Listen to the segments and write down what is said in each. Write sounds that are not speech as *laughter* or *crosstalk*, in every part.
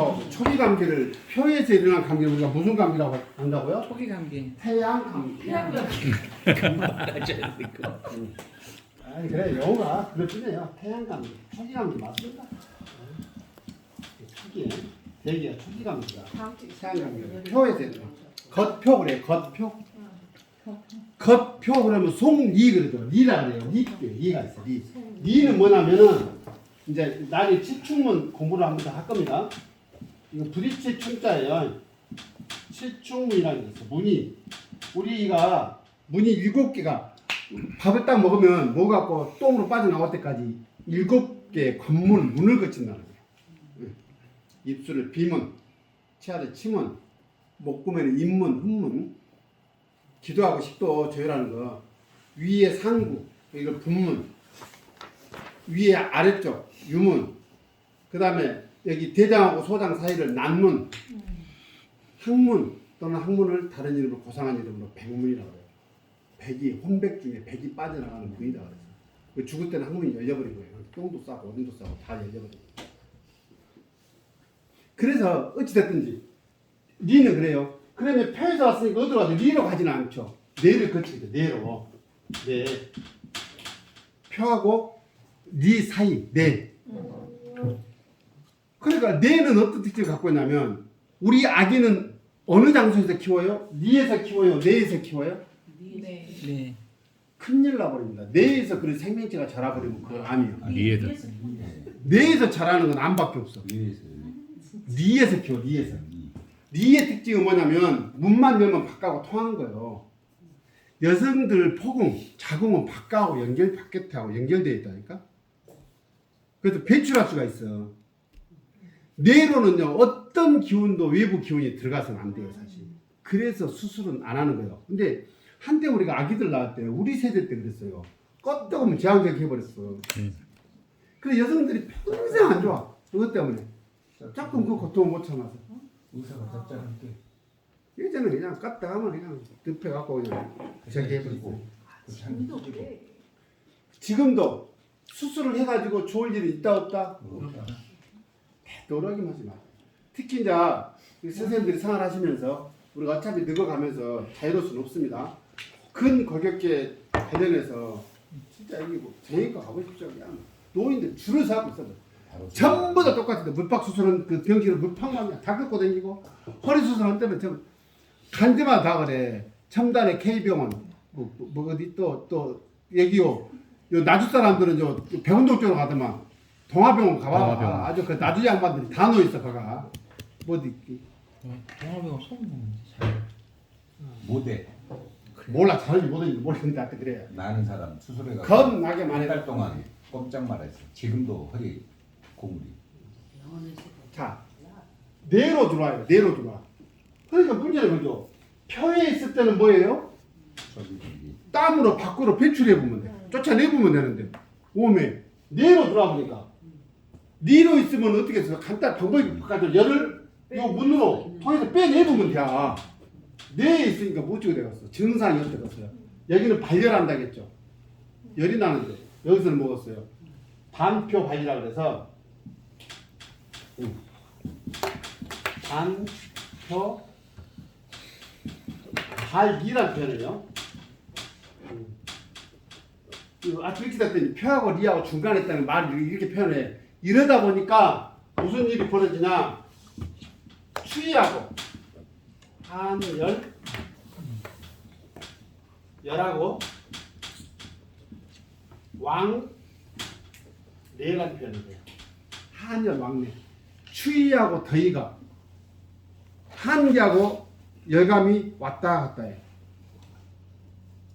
뭐 초기 감기를 혀에서 일어난 감기를 우리가 무슨 감기라고 한다고요? 초기 감기. 태양 감기. 맞아야 되니까. *laughs* 아니 그래 영어가 그렇군요. 태양 감기, 초기 감기 맞습니다. 초기 대기가 초기 감기가 태양 감기. 혀에서 일어나. 겉표 그래 겉표. 겉표 그러면 송리 그러죠. 리라 그래요. 리 리가 있어. 리. 리는 뭐냐면은 이제 나중에 칠충문 공부를 한번 더 할 겁니다. 이거 부딪힐 충자예요. 칠충문이라는 게 있어. 문이 우리가 문이 일곱 개가 밥을 딱 먹으면 뭐 갖고 똥으로 빠져나올 때까지 일곱 개의 관문 문을 거친다는 거예요. 응. 입술을 비문, 치아를 치문, 목구멍에는 입문, 흠문, 기도하고 식도 조율하는 거, 위에 상부, 이거 분문, 위에 아래쪽 유문, 그 다음에 여기 대장하고 소장 사이를 난문, 항문 또는 항문을 다른 이름으로 고상한 이름으로 백문이라고 해요. 백이 혼백 중에 백이 빠져나가는 부위다 그래서 그 죽을 때는 항문이 열려버린 거예요. 똥도 싸고 어딘도 싸고 다 열려버린 거예요. 그래서 어찌 됐든지 리는 그래요. 그러면 폐에서 왔으니까 어디로 가도 리로 가지는 않죠. 뇌를 거치게 돼. 뇌로. 뇌. 표하고 리 사이 뇌. 그러니까 뇌는 어떤 특징을 갖고 있냐면 우리 아기는 어느 장소에서 키워요? 리에서 키워요? 뇌에서 키워요? 네. 네. 큰일 나버립니다. 뇌에서 그런 생명체가 자라버리면 그건 암이에요. 아, 리에서. 뇌에서 자라는 건 암밖에 없어. 리에서. 리에서 키워, 리에서. 리의 특징은 뭐냐면 문만 열면 바깥하고 통하는 거예요. 여성들 포궁, 자궁은 바깥하고 연결 바깥하고 연결되어 있다니까. 그래서 배출할 수가 있어. 뇌로는요 어떤 기운도 외부 기운이 들어가서는 안 돼요 사실. 그래서 수술은 안 하는 거예요. 근데 한때 우리가 아기들 낳을 때 우리 세대 때 그랬어요. 껐다고면 제왕적 해버렸어. 그래 여성들이 평생 안 좋아. 그것 때문에 자꾸 그 고통을 못 참아서. 의사가 답장할게. 예전에 그냥 깠다 하면 그냥 덮여갖고 그냥 저기 해버리고 지금도 수술을 해가지고 좋을 일이 있다 없다 되 도록이면 하지 마 특히 이제 이 선생님들이 생활하시면서 우리가 어차피 늙어가면서 자유로울 수는 없습니다. 근 골격계 관련해서 진짜 이게 뭐 정형외과 가고 싶죠 그냥 노인들 줄을 서고 있어 전부 다 똑같은데 물박 수술은 그 병실을 물팍만 다 긁고 다니고 허리 수술한 때는 전 간데마다 다 그래. 첨단의 K병원 뭐, 뭐, 뭐 어디 또또 여기요. 요 나주 사람들은 저 백운동 쪽으로 가더만 동화병원 가봐. 동화병원. 아주 그 나주 양반들이 다 누워 있어 거가. 뭐 어디 동화병원 소문. 모대 몰라. 잘지 못하는지 모르겠는데 하여튼 그래. 나는 사람 수술해가 겁나게 많이 한달 동안 꼼짝 말았어. 지금도 허리 고물이. 자 뇌로 들어와요. 뇌로 들어와. 그러니까 문제는 그죠. 혀에 있을 때는 뭐예요? 저기 저기. 땀으로 밖으로 배출해 보면 돼. 쫓아내 보면 되는데. 몸에. 뇌로 들어와 보니까 뇌로 있으면 어떻게 해서 간단 방법이 바깥으로 열을 요 문으로 통해서 빼내보면 돼. 뇌에 있으니까 못 찍어 되겠어. 증상이 어떻게 됐어요? 여기는 발열한다겠죠. 열이 나는데 여기서는 먹었어요. 반표 발이라 그래서 음. 반표 발이란 표현을요. 그 아주 일찍 됐더니 표하고 리하고 중간에 있다는 말을 이렇게 표현해. 이러다 보니까 무슨 일이 벌어지냐. 추위하고 한열 열하고 왕 내라는 표현을 해요. 한열 왕래. 추위하고 더위가 한기하고 열감이 왔다 갔다 해.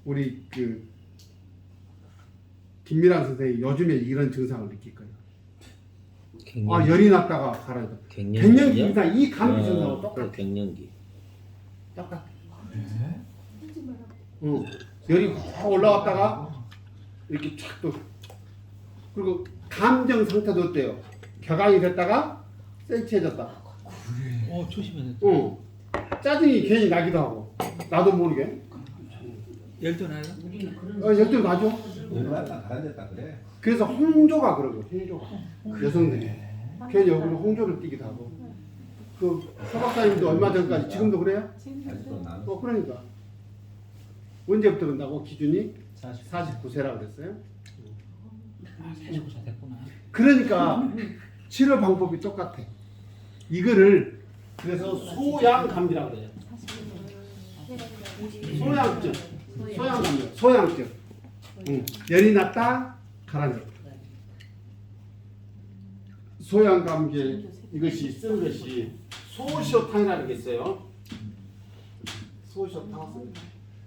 우리 그 김미란 선생이 요즘에 이런 증상을 느낄 거예요. 아 열이 났다가 가라앉아. 갱년기 이상 이 감기 증상하고 똑같아. 갱년기. 똑같아. 응. 열이 확 올라왔다가 이렇게 촥 또. 그리고 감정 상태도 어때요? 격앙이 됐다가 센치해졌다. 어 조심해야 돼. 응. 짜증이 괜히 나기도 하고 나도 모르게. 열도 나요? 어, 열도 나죠. 올라갔다 가라앉았다 그래. 그래서 홍조가 그러고 홍조가 여성들이 괜히 얼굴에 홍조를 띠기도 하고 그 서박사님도 얼마 전까지 지금도 그래요? 어 그러니까 언제부터 그런다고 기준이 40. 49세라고 그랬어요? 아, 49사 됐구나. 그러니까 치료 방법이 똑같아. 이거를 그래서 소양감기라고 그래요. 소양증, 소양감기, 소양증. 응. 열이 났다, 가라앉았다. 소양 감기 이것이 쓴 것이 소시오탕이라는 게 있어요. 소시오탕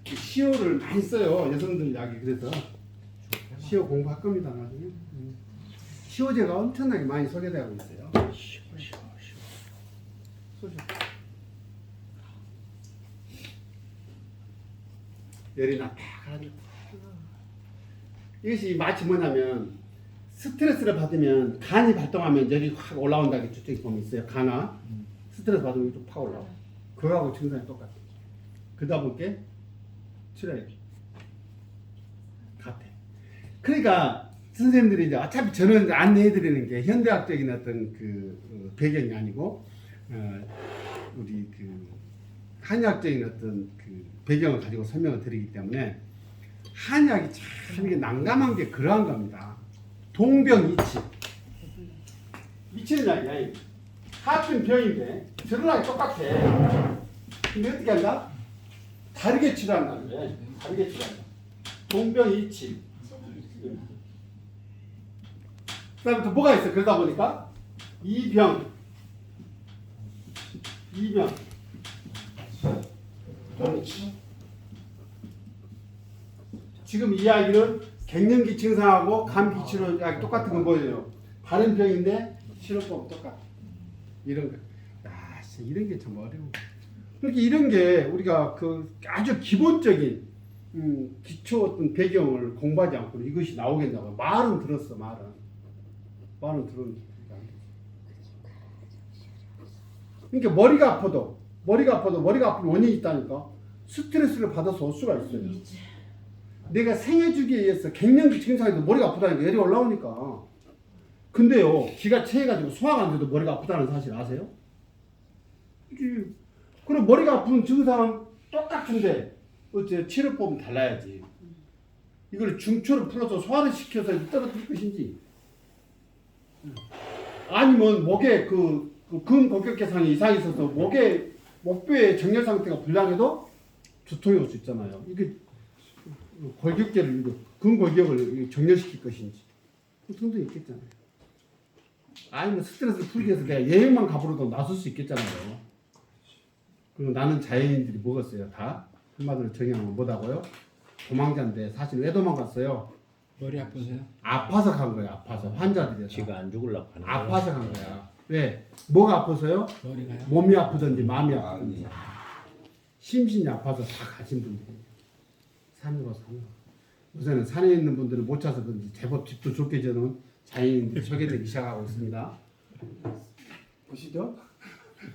시오를 많이 써요 여성들 약이 그래서 시오 공부할 겁니다 나중에. 음. 시오제가 엄청나게 많이 소개되고 있어요. 소시오. 열이 났다 가라앉았다. 이것이 마치 뭐냐면 스트레스를 받으면 간이 발동하면 열이 확 올라온다는 게 저쪽에 보면 있어요. 간화. 스트레스 받으면 좀팍 올라와. 그거하고 증상이 똑같아. 그러다 보니까 치료해. 같아. 그러니까 선생님들이 이제 어차피 저는 안내해드리는 게 현대학적인 어떤 그 어, 배경이 아니고 어, 우리 그 한의학적인 어떤 그 배경을 가지고 설명을 드리기 때문에 한의학이 참 이게 난감한 게 그러한 겁니다. 동병이치. 미치는 약이야. 같은 병인데 드러나기 똑같아. 근데 어떻게 한다? 다르게 치료한다는 거야. 다르게 치료한다. 동병이치. 그다음에 또 뭐가 있어? 그러다 보니까 이 병, 이병, 동치. 지금 이 이야기는 갱년기 증상하고 감기 치료 약 똑같은 건 뭐예요? 다른 병인데 치료법 똑같아. 이런 거. 야, 진짜 이런 게 참 어려워. 그렇게 이런 게 우리가 그 아주 기본적인 음, 기초 어떤 배경을 공부하지 않고 이것이 나오겠냐고 말은 들었어 말은 말은 들었는데. 그러니까 머리가 아파도 머리가 아파도 머리가 아픈 원인이 있다니까 스트레스를 받아서 올 수가 있어요. 내가 생애 주기에 의해서 갱년기 증상에도 머리가 아프다니까 열이 올라오니까. 근데요, 기가 차해가지고 소화가 안 돼도 머리가 아프다는 사실 아세요? 그럼 머리가 아픈 증상은 똑같은데 어째 치료법은 달라야지. 이걸 중초를 풀어서 소화를 시켜서 떨어뜨릴 것인지, 아니면 목에 그, 그 근골격계상에 이상이 있어서 목에 목뼈의 정렬 상태가 불량해도 두통이 올 수 있잖아요. 이게 골격계를 이거 근골격을 정렬시킬 것인지 등등 있겠잖아요. 아니면 스트레스를 풀기 위해서 내가 여행만 가보러도 나설 수 있겠잖아요. 그리고 나는 자연인들이 먹었어요. 다 한마디로 정의하면 뭐다고요? 도망자인데 사실 왜 도망갔어요? 머리 아프세요? 아파서 간 거야. 아파서 환자들이 지가 안 죽으려고 하는 거야. 아파서 간 거야. 왜? 뭐가 아파서요? 머리가요? 몸이 아프든지 마음이 아, 아프든지 네. 심신이 아파서 다 가신 분들이 산으로 산으로 요새는 산에 있는 분들은 못 찾아서 그런지 제법 집도 좋게 지는 자연인들이 소개되기 시작하고 있습니다 보시죠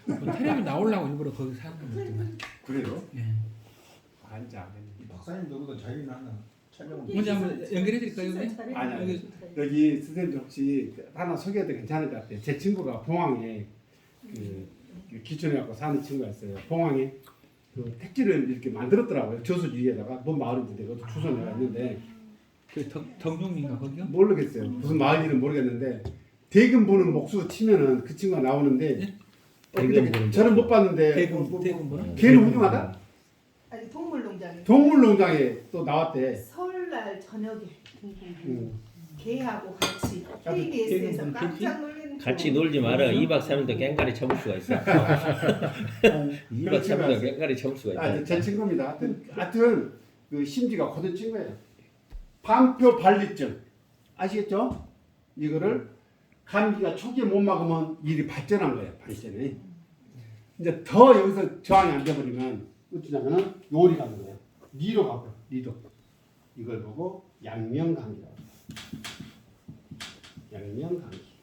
뭐 텔레비 나오려고 일부러 거기 사는 건데. 그래요? 예. 않겠네 박사님 누구도 자기는 하나 촬영. 먼저 한번 연결해 드릴까요, 여기? 아니 아니 여기 선생님 혹시 하나 소개해도 괜찮을 것 같아요 제 친구가 봉황에 그, 그 기촌에 갖고 사는 친구가 있어요 봉황에 그 택지를 이렇게 만들었더라고요 저수 위에다가 뭔 마을인지 내가 주소 내가 있는데 그 덕, 덕룡인가 거기요? 모르겠어요. 무슨 마을 이름 모르겠는데 대금 보는 목수 치면은 그 친구가 나오는데 예? 대금 보는 저는 못 봤는데 대금 뭐, 뭐, 대금 뭐라? 걔는 훌륭하다. 아니 동물농장에 동물농장에 또 나왔대. 설날 저녁에 음. 개하고 같이 KBS에서 깜짝 놀라는 같이 놀지 마라. 2박 3일도 깽가리 쳐볼 수가 있어. *laughs* 2박 *laughs* 3일도 깽가리 쳐볼 수가 아, 있다. 제 친구입니다. 하여튼, 하여튼 그 심지가 고든 친구예요. 반표 발리증 아시겠죠? 이거를 감기가 초기에 못 막으면 일이 발전한 거예요. 발전이. 이제 더 여기서 저항이 안 돼버리면 어쩌냐면은 요리 가는 거예요. 리로 가고요. 리도. 이걸 보고 양명감기라고. 양명감기.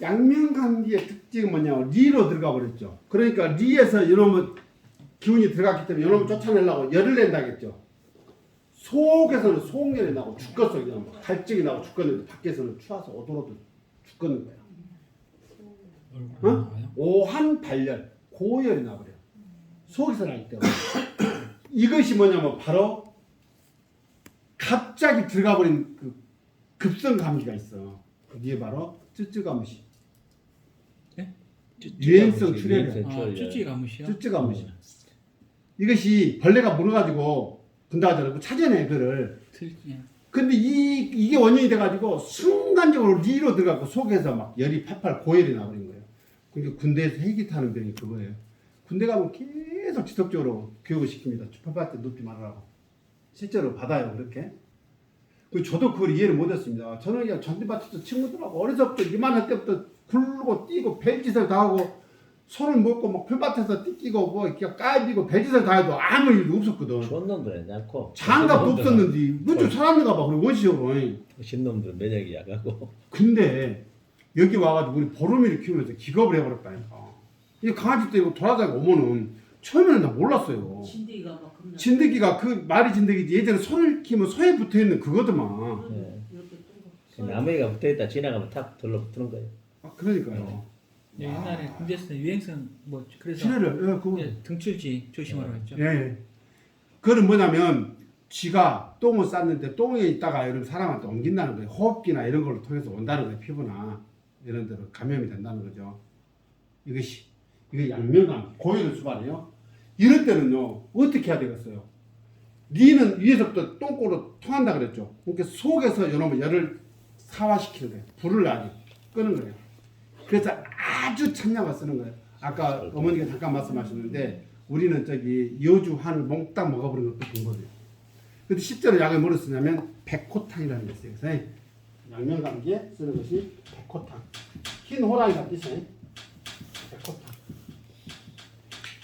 양명감기의 특징은 뭐냐면 리로 들어가 버렸죠. 그러니까 리에서 이놈은 기운이 들어갔기 때문에 이놈을 쫓아내려고 열을 낸다겠죠. 속에서는 소홍열이 나고 죽겠어 그냥 막 갈증이 나고 죽겠는데 밖에서는 추워서 오돌오돌 죽겠는 거야. 어? 오한 발열, 고열이 나버려. 속에서 나기 때문에. 이것이 뭐냐면 바로 갑자기 들어가 버린 그 급성 감기가 있어. 그게 바로 쯔쯔가무시. 유행성 출혈이야. 아 쭈쭈 가무시요? 쯔쯔가무시. 이것이 벌레가 물어가지고 분다하더라고 찾아내 그를. 틀 예. 근데 이 이게 원인이 돼가지고 순간적으로 리로 들어가고 속에서 막 열이 팔팔 고열이 나버린 거예요. 그러니까 군대에서 헬기 타는 병이 그거예요. 군대 가면 계속 지속적으로 교육을 시킵니다. 주파파트 눕지 말라고. 실제로 받아요 그렇게. 그 저도 그걸 이해를 못했습니다. 저는 그냥 전대밭에서 친구들하고 어려서부터 이만할 때부터 굴고 뛰고 별짓을 다 하고 손을 먹고 막 풀밭에서 뛰기고 뭐 이렇게 까이고 별짓을 다 해도 아무 일도 없었거든. 좋은 놈들은 않고 장갑도 없었는데 먼저 살았는가 봐 그리고 원시적으로 신 놈들은 면역이 약하고 근데 여기 와가지고 우리 보름이를 키우면서 기겁을 해버렸다니까 이 강아지 때리고 돌아다니고 오면은 처음에는 나 몰랐어요 진드기가 막 겁나. 진드기가 그 말이 진드기지 예전에 소를 키우면 소에 붙어 있는 그거더만 네. 이렇게 뜬 나무가 붙어있다 지나가면 탁 들러붙는 거예요. 아, 그러니까요 예, 옛날에 군대에서 유행성 뭐 그래서 지뢰를 예, 그거 예, 등출지 조심하라고 했죠. 예, 예. 그건 뭐냐면 쥐가 똥을 쌌는데 똥에 있다가 이런 사람한테 옮긴다는 거예요. 호흡기나 이런 걸로 통해서 온다는 거예요. 피부나 이런 데로 감염이 된다는 거죠. 이것이 이거 양면감 고혈 수반이에요. 이럴 때는요 어떻게 해야 되겠어요? 니는 위에서부터 똥꼬로 통한다 그랬죠. 그러니까 속에서 이놈의 열을 사화시키는 거예요. 불을 아주 끄는 거예요. 그래서 아주 찬약을 쓰는 거예요. 아까 어머니가 잠깐 말씀하셨는데 우리는 저기 여주 한을 몽땅 먹어버리는 것도 본 거예요. 근데 실제로 약을 뭐로 쓰냐면 백호탕이라는 게 있어요. 그래서 양면 감기에 쓰는 것이 백호탕. 흰 호랑이 같있어요 백호탕.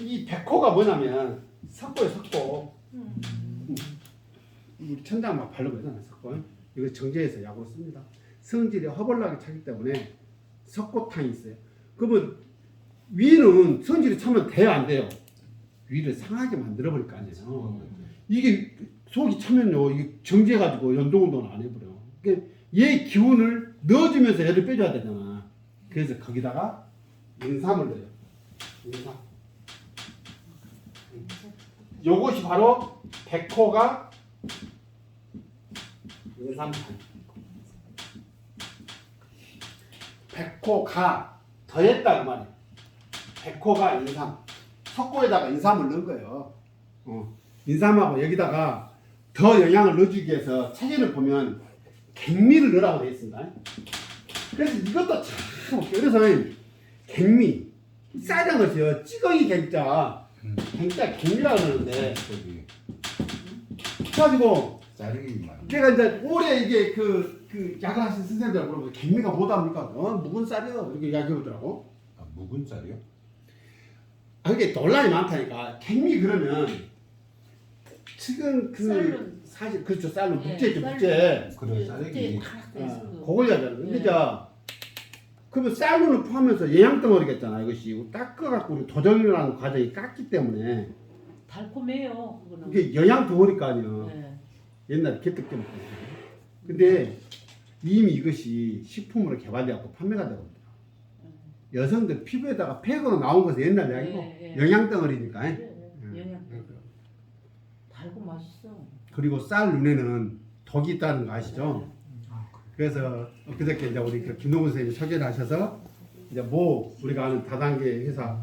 이 백호가 뭐냐면 석고에 석고. 음. 우리 천장 막 바르고 있잖아요. 석고. 이거 정제해서 약으로 씁니다. 성질이 허벌나게 차기 때문에 석고탕이 있어요. 그러면 위는 성질이 차면 돼요, 안 돼요? 위를 상하게 만들어 버릴 거 아니에요. 이게 속이 차면요, 이게 정제해가지고 연동운동을 안 해버려. 그러니까 얘 기운을 넣어주면서 얘를 빼줘야 되잖아. 그래서 거기다가 인삼을 넣어요. 인삼. 요것이 바로 백호가 인삼탕. 백호가 더했다 그 말이에요. 백호가 인삼. 석고에다가 인삼을 넣은 거예요. 어. 인삼하고 여기다가 더 영양을 넣어주기 위해서 체계를 보면 갱미를 넣으라고 되어 있습니다. 그래서 이것도 참. 그래서 갱미 싸장 것이요. 찌꺼기 갱자. 갱자 갱미라고 그러는데 저기 그래가지고 자르기만. 제가 이제 올해 이게 그, 그 약을 하신 선생님들 물어보고 갱미가 뭐답니까? 어, 묵은 쌀이요. 이렇게 이야기하더라고. 아, 묵은 쌀이요? 아, 이게 논란이 많다니까. 갱미 그러면 지금 그 쌀은- 사실 그렇죠. 쌀로 예, 묵제죠. 쌀은- 묵제. 그래 자르기. 어, 그걸 이야기하는. 근데 그러면 쌀로는 포함해서 영양 덩어리겠잖아. 이것이 닦아갖고 우리 도정이라는 과정이 깎기 때문에 달콤해요. 그거는. 이게 영양 덩어리 거 아니야. 네. 옛날에 개떡 때 먹었거든. 근데 이미 이것이 식품으로 개발되고 판매가 되거든요. 여성들 피부에다가 팩으로 나온 것은 옛날 이야기고 예, 예. 영양 덩어리니까. 그래, 네. 영양. 음. 달고 맛있어. 그리고 쌀 눈에는 독이 있다는 거 아시죠? 아, 그래서 그저께 이제 우리 그 김동훈 선생님이 소개를 하셔서 이제 모 우리가 아는 다단계 회사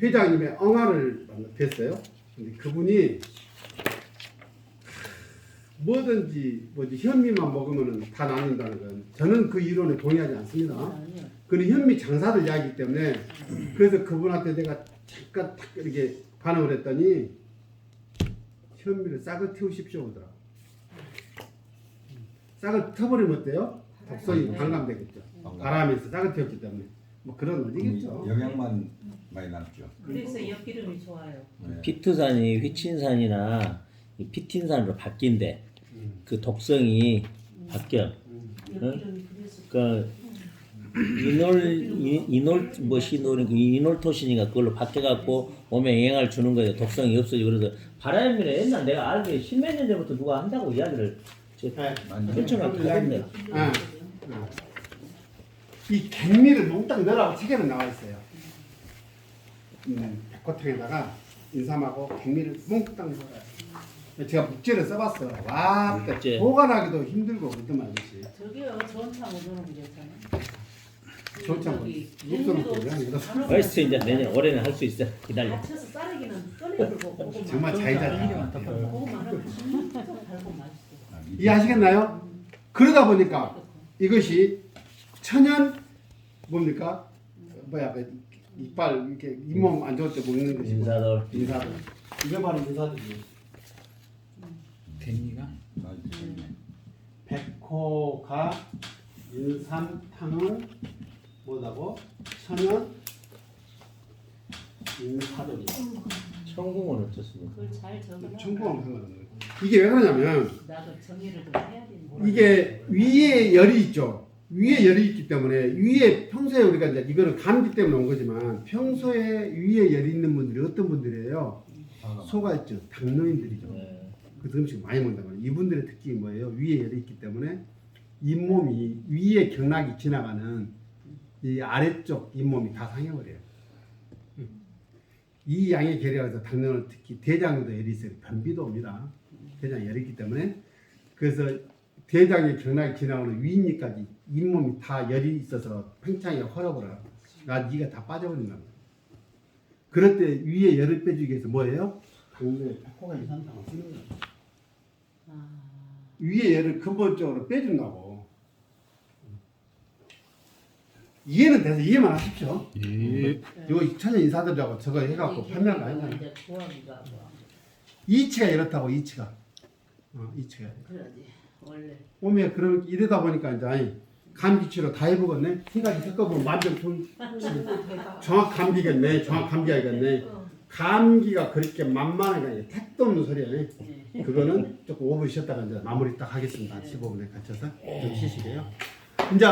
회장님의 엉아를 뵀어요. 근데 그분이 뭐든지 뭐지 현미만 먹으면 다 낫는다는 건 저는 그 이론에 동의하지 않습니다. 아니요. 그는 현미 장사를 이야기하기 때문에 그래서 그분한테 내가 잠깐 탁 이렇게 반응을 했더니 현미를 싹을 틔우십시오 그러더라. 싹을 터버리면 어때요? 독성이 반감되겠죠. 바람에서 싹을 틔웠기 때문에 뭐 그런 원리겠죠. 영양만 많이 남죠. 그래서 엿기름이 좋아요. 네. 피트산이 휘친산이나 이 피틴산으로 바뀐대. 음. 그 독성이 바뀌어. 엿기름이 그래서 그 이놀 이- 이놀 뭐시 노는 이놀토신이가 그걸로 바뀌어갖고 몸에 영향을 주는 거예요. 독성이 없어지고 그래서 바람이래 옛날 내가 알기에 십몇 년 전부터 누가 한다고 이야기를 네. 많이 설정을 하던데. 아, 이 갱미를 몽땅 넣으라고 책에는 나와 있어요. 음, 백화통에다가 인삼하고 갱미를 몽땅 넣어요. 제가 묵제를 써봤어. 와, 묵제. 보관하기도 힘들고 그랬더만 아저씨. 저기요 오도록 그랬잖아. 좋잖아. 저기 육수는 이제 내년 올해는 할 수 있어. 기다려. 싸르기는 고구마. 정말 진짜 달고 맛있어. 이해하시겠나요? 그러다 보니까 이것이 천연 뭡니까? 뭐야 그 이빨 이렇게 잇몸 안 좋을 때 먹는 것이 인사돌. 인사들. 이게 바로 아, 좋네. 백호가 인삼탕은 뭐다고? 천연 인사돌이. 천궁은 어떻습니까? 그걸 잘. 청구하면 상관없는 거예요. 이게 왜 그러냐면 이게 위에 열이 있죠. 위에 열이 있기 때문에 위에 평소에 우리가 이제 이거는 감기 때문에 온 거지만 평소에 위에 열이 있는 분들이 어떤 분들이에요? 소가 있죠. 당뇨인들이죠. 네. 그 음식 많이 먹는다고. 이분들의 특징이 뭐예요? 위에 열이 있기 때문에 잇몸이 위에 경락이 지나가는 이 아래쪽 잇몸이 다 상해버려요. 음. 이 양의 결혈에서 당뇨는 특히 대장에도 열이 있어요. 변비도 옵니다. 대장에 열이 있기 때문에 그래서 대장의 경락이 지나오는 위인니까지 잇몸이 다 열이 있어서 팽창이 헐어버려요. 나 니가 다 빠져버린다. 그럴 때 위에 열을 빼주기 위해서 뭐예요? 당뇨에 백호가 이산탕을 쓰는 거예요. 아, 위에 얘를 근본적으로 빼준다고. 이해는 돼서 이해만 하십시오. 예. 이거 천연 인사들이라고 저거 해갖고 판매한 거 아니잖아요. 이제 구하기가 뭐 이치가 이렇다고 이치가. 어, 이치가. 그러지 원래 오메 그럼 이러다 보니까 이제 아니 감기치료 다 해보겠네. 세 가지 섞어보면 만병통 정확 감기겠네. 정확 감기야겠네. 감기가 그렇게 만만하게 아니라 택도 없는 소리야. 그거는 조금 5분 쉬었다가 이제 마무리 딱 하겠습니다. 15분에 갇혀서 좀 쉬시게요. 이제